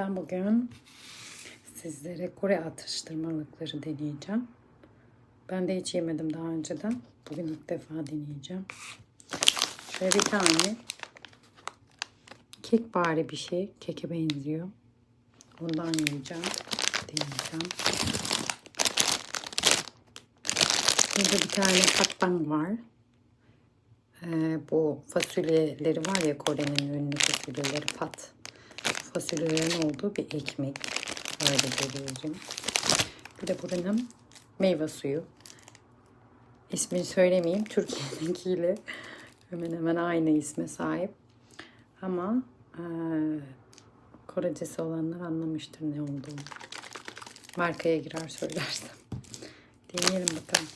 Ben bugün sizlere Kore atıştırmalıkları deneyeceğim. Ben de hiç yemedim daha önceden. Bugün ilk defa deneyeceğim. Şöyle bir tane kek bari bir şey. Keke benziyor. Ondan yiyeceğim. Deneyeceğim. Burada bir tane patbang var. Ee, bu fasulyeleri var ya Kore'nin ünlü fasulyeleri pat. Fasulyelerin olduğu bir ekmek. Öyle görüyorum. Bir de buranın meyve suyu. İsmini söylemeyeyim. Türkiye'dekiyle hemen hemen aynı isme sahip. Ama e, Korecesi olanlar anlamıştır ne olduğunu. Markaya girer söylersem. Deneyelim bakalım.